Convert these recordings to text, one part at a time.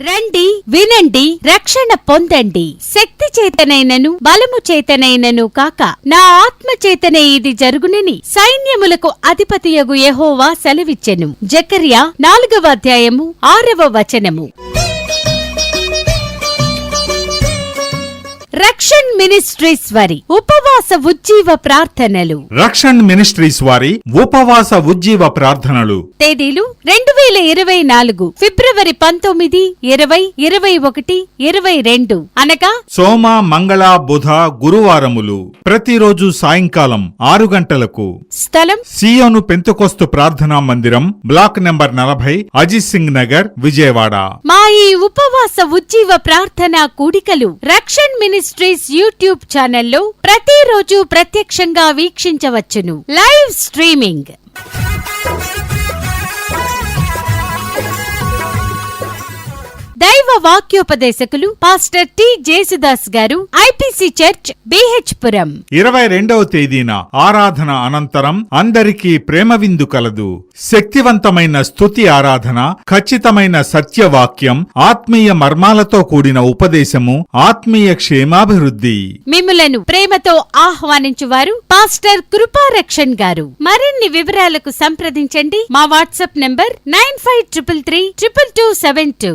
రండి వినండి రక్షణ పొందండి. శక్తి చేతనైనను బలము చేతనైనను కాక నా ఆత్మ చేతనే ఇది జరుగునని సైన్యములకు అధిపతియగు యహోవా సెలవిచ్చెను. జకర్యా నాలుగవ అధ్యాయము ఆరవ వచనము. రక్షణ్ మినిస్ట్రీస్ వారి ఉపవాస ఉజ్జీవ ప్రార్థనలు. రక్షణ్ మినిస్ట్రీస్ వారి ఉపవాస ఉజ్జీవ ప్రార్థనలు. తేదీలు రెండు వేల ఇరవై నాలుగు ఫిబ్రవరి పంతొమ్మిది ఇరవై ఇరవై ఒకటి ఇరవై రెండు. అనగా సోమ మంగళ బుధ గురువారములు. ప్రతిరోజు సాయంకాలం ఆరు గంటలకు. స్థలం? సియోను పెంతుకొస్తు ప్రార్థనా మందిరం బ్లాక్ నెంబర్ నలభై అజిత్ సింగ్ నగర్ విజయవాడ. మా ఈ ఉపవాస ఉజ్జీవ ప్రార్థన కూడికలు రక్షణ్ మినిస్ట్రీస్ యూట్యూబ్ ఛానల్లో ప్రతిరోజు ప్రత్యక్షంగా వీక్షించవచ్చును. Live streaming. దైవ వాక్యోపదేశకులు పాస్టర్ టి. జేసుదాస్ గారు ఐపీసీ చర్చ్ బిహెచ్ పురం. ఇరవై రెండవ తేదీన ఆరాధన అనంతరం అందరికీ ప్రేమ విందు కలదు. శక్తివంతమైన స్తుతి ఆరాధన ఖచ్చితమైన సత్యవాక్యం ఆత్మీయ మర్మాలతో కూడిన ఉపదేశము ఆత్మీయ క్షేమాభివృద్ధి. మిమ్ములను ప్రేమతో ఆహ్వానించువారు పాస్టర్ కృపారక్షణ్ గారు. మరిన్ని వివరాలకు సంప్రదించండి మా WhatsApp number nine five triple three triple two seven two.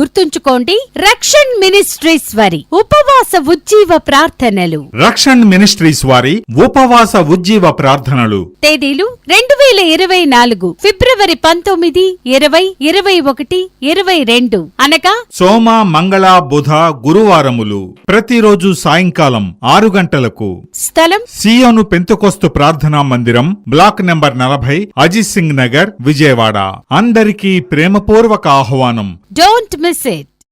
గుర్తుంచుకోండి రక్షణ్ మినిస్ట్రీస్ వారి ఉపవాస ఉజ్జీవ ప్రార్థనలు. రక్షణ్ మినిస్ట్రీస్ వారి ఉపవాస ఉజ్జీవ ప్రార్థనలు. తేదీలు రెండు వేల ఇరవై నాలుగు ఫిబ్రవరి పంతొమ్మిది ఇరవై ఇరవై ఒకటి ఇరవై రెండు. అనగా సోమ మంగళ బుధ గురువారములు. ప్రతిరోజు సాయంకాలం ఆరు గంటలకు. స్థలం సియోను పెంతుకొస్తు ప్రార్థనా మందిరం బ్లాక్ నెంబర్ నలభై అజిత్ సింగ్ నగర్ విజయవాడ. అందరికీ ప్రేమపూర్వక ఆహ్వానం. Don't miss it.